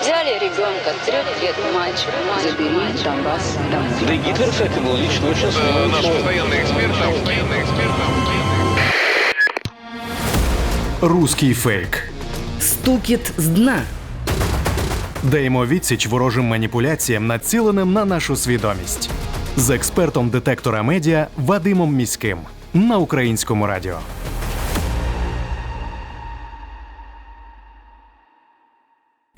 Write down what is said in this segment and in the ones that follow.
Взяли ребенка, трех лет мальчик, забери Донбасс домой. Да и Гитлер, кстати, был лично очень Э, Наш смелый. постоянный эксперт, наш постоянный эксперт. Руський фейк. Стукіт з дна. Даємо відсіч ворожим маніпуляціям, націленим на нашу свідомість. З експертом детектора медіа Вадимом Міським на українському радіо.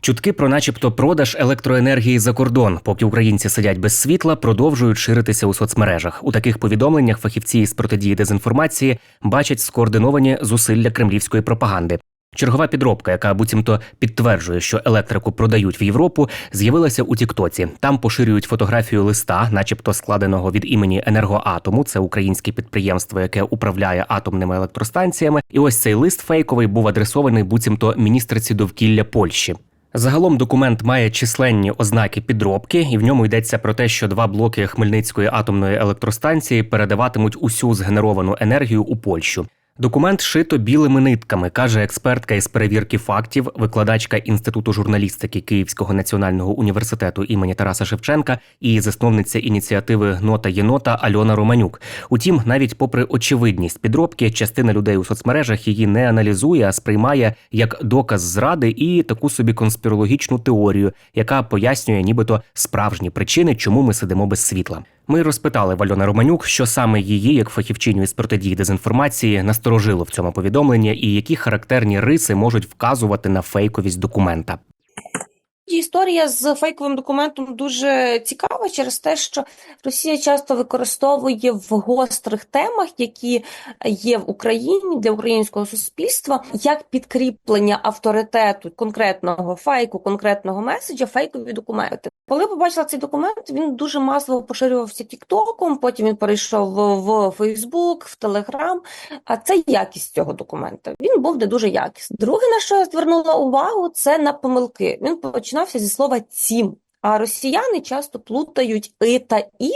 Чутки про, начебто, продаж електроенергії за кордон, поки українці сидять без світла, продовжують ширитися у соцмережах. У таких повідомленнях фахівці з протидії дезінформації бачать скоординовані зусилля кремлівської пропаганди. Чергова підробка, яка буцімто підтверджує, що електрику продають в Європу, з'явилася у Тіктоці. Там поширюють фотографію листа, начебто складеного від імені енергоатому. Це українське підприємство, яке управляє атомними електростанціями. І ось цей лист фейковий був адресований буцімто міністерці довкілля Польщі. Загалом документ має численні ознаки підробки, і в ньому йдеться про те, що два блоки Хмельницької атомної електростанції передаватимуть усю згенеровану енергію у Польщу. Документ шито білими нитками, каже експертка із перевірки фактів, викладачка інституту журналістики Київського національного університету імені Тараса Шевченка і засновниця ініціативи Нота Єнота Альона Романюк. Утім, навіть попри очевидність підробки, частина людей у соцмережах її не аналізує, а сприймає як доказ зради і таку собі конспірологічну теорію, яка пояснює, нібито справжні причини, чому ми сидимо без світла. Ми розпитали Вальона Романюк, що саме її, як фахівчиню із протидії дезінформації, насторожило в цьому повідомленні, і які характерні риси можуть вказувати на фейковість документа. Історія з фейковим документом дуже цікава через те, що Росія часто використовує в гострих темах, які є в Україні для українського суспільства, як підкріплення авторитету конкретного фейку, конкретного меседжа, фейкові документи. Коли побачила цей документ, він дуже масово поширювався Тіктоком, потім він перейшов в, Фейсбук, в Телеграм. А це якість цього документа. Він був не дуже якісний. Друге, на що я звернула увагу, це на помилки. Він починався зі слова цім. А росіяни часто плутають и та і,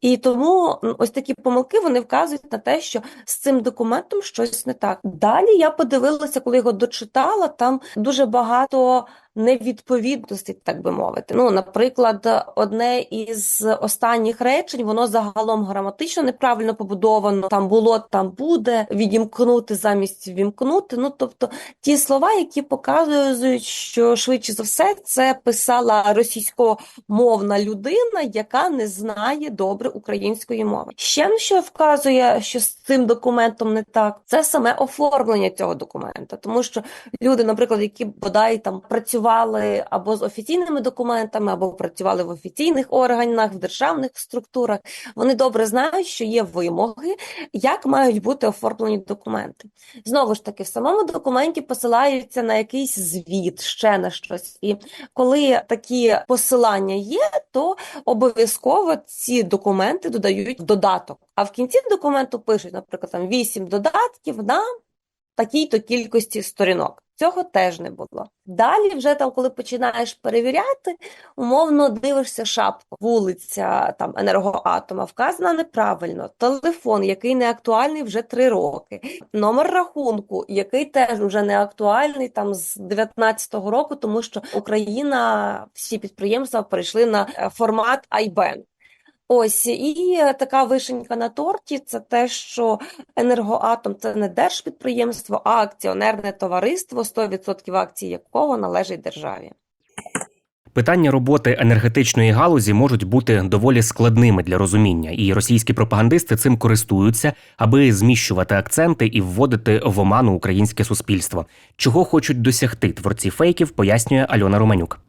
і тому ось такі помилки вони вказують на те, що з цим документом щось не так. Далі я подивилася, коли його дочитала, там дуже багато невідповідностей, так би мовити. Ну, наприклад, одне із останніх речень, воно загалом граматично неправильно побудовано. Там було, там буде, відімкнути замість вімкнути. Ну, тобто ті слова, які показують, що швидше за все це писала російськомовна людина, яка не знає добре української мови. Ще на що вказує, що з цим документом не так, це саме оформлення цього документа, тому що люди, наприклад, які бодай там працювали або з офіційними документами, або працювали в офіційних органах, в державних структурах, вони добре знають, що є вимоги, як мають бути оформлені документи. Знову ж таки, в самому документі посилаються на якийсь звіт, ще на щось. І коли такі посилання є, то обов'язково ці документи додають додаток. А в кінці документу пишуть, наприклад, там 8 додатків на такій-то кількості сторінок. Цього теж не було. Далі, вже там, коли починаєш перевіряти, умовно дивишся шапку, вулиця там енергоатома вказана неправильно. Телефон, який не актуальний вже три роки. Номер рахунку, який теж вже не актуальний там з 19-го року, тому що Україна, всі підприємства перейшли на е, формат IBAN. Ось і е, така вишенька на торті це те, що енергоатом це не держпідприємство, а акціонерне товариство, 100% акцій якого належить державі. Питання роботи енергетичної галузі можуть бути доволі складними для розуміння, і російські пропагандисти цим користуються, аби зміщувати акценти і вводити в оману українське суспільство. Чого хочуть досягти творці фейків, пояснює Альона Романюк.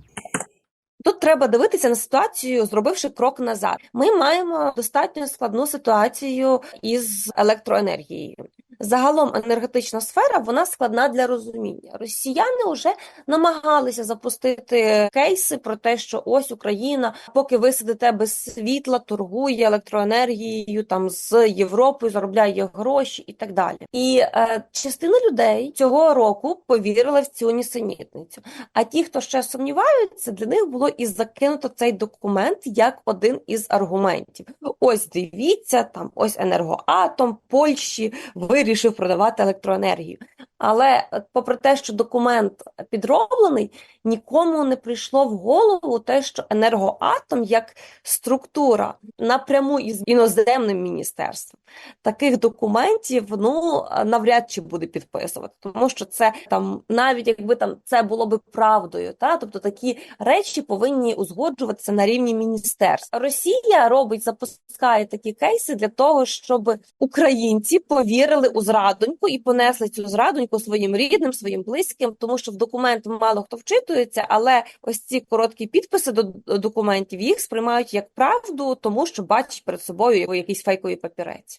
Тут треба дивитися на ситуацію, зробивши крок назад. Ми маємо достатньо складну ситуацію із електроенергією. Загалом енергетична сфера вона складна для розуміння. Росіяни вже намагалися запустити кейси про те, що ось Україна, поки ви сидите без світла, торгує електроенергією там з Європою, заробляє гроші і так далі. І е, частина людей цього року повірила в цю нісенітницю. А ті, хто ще сумніваються, для них було і закинуто цей документ як один із аргументів. Ось дивіться, там ось енергоатом Польщі вирішив вирішив продавати електроенергію. Але е, попри те, що документ підроблений, нікому не прийшло в голову те, що енергоатом як структура напряму із іноземним міністерством таких документів ну навряд чи буде підписувати, тому що це там навіть якби там це було би правдою, та тобто такі речі повинні узгоджуватися на рівні міністерств. Росія робить, запускає такі кейси для того, щоб українці повірили у зрадоньку і понесли цю зрадоньку своїм рідним, своїм близьким, тому що в документ мало хто вчитується, але ось ці короткі підписи до документів їх сприймають як правду, тому що бачать перед собою якийсь фейковий папірець.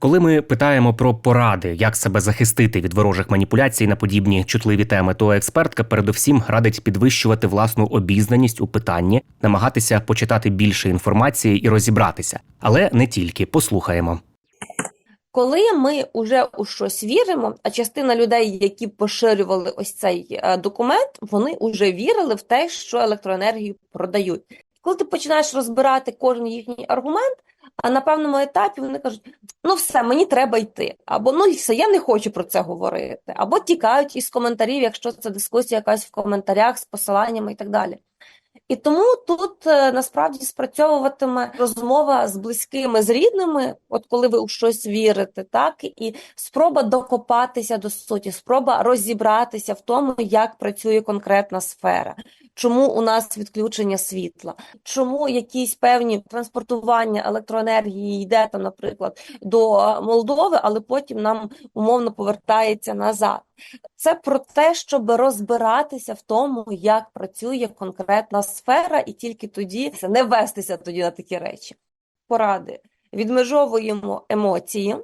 Коли ми питаємо про поради, як себе захистити від ворожих маніпуляцій на подібні чутливі теми, то експертка передусім радить підвищувати власну обізнаність у питанні, намагатися почитати більше інформації і розібратися, але не тільки послухаємо. Коли ми вже у щось віримо, а частина людей, які поширювали ось цей е, документ, вони вже вірили в те, що електроенергію продають. Коли ти починаєш розбирати кожен їхній аргумент, а на певному етапі вони кажуть: ну все, мені треба йти, або ну все, я не хочу про це говорити, або тікають із коментарів, якщо це дискусія якась в коментарях з посиланнями і так далі. І тому тут е, насправді спрацьовуватиме розмова з близькими, з рідними, от коли ви у щось вірите, так? І спроба докопатися до суті, спроба розібратися в тому, як працює конкретна сфера, чому у нас відключення світла, чому якісь певні транспортування електроенергії йде там, наприклад, до е, Молдови, але потім нам умовно повертається назад. Це про те, щоб розбиратися в тому, як працює конкретна сфера, і тільки тоді не вестися тоді на такі речі. Поради. Відмежовуємо емоції,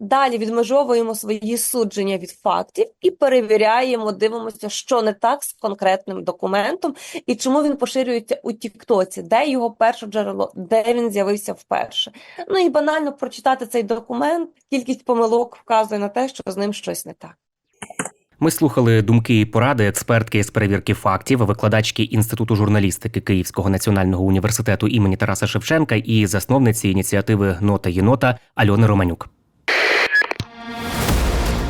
далі відмежовуємо свої судження від фактів і перевіряємо, дивимося, що не так з конкретним документом і чому він поширюється у Тіктоці, де його перше джерело, де він з'явився вперше. Ну і банально прочитати цей документ, кількість помилок вказує на те, що з ним щось не так. Ми слухали думки і поради експертки з перевірки фактів, викладачки інституту журналістики Київського національного університету імені Тараса Шевченка і засновниці ініціативи Нота Єнота Альони Романюк.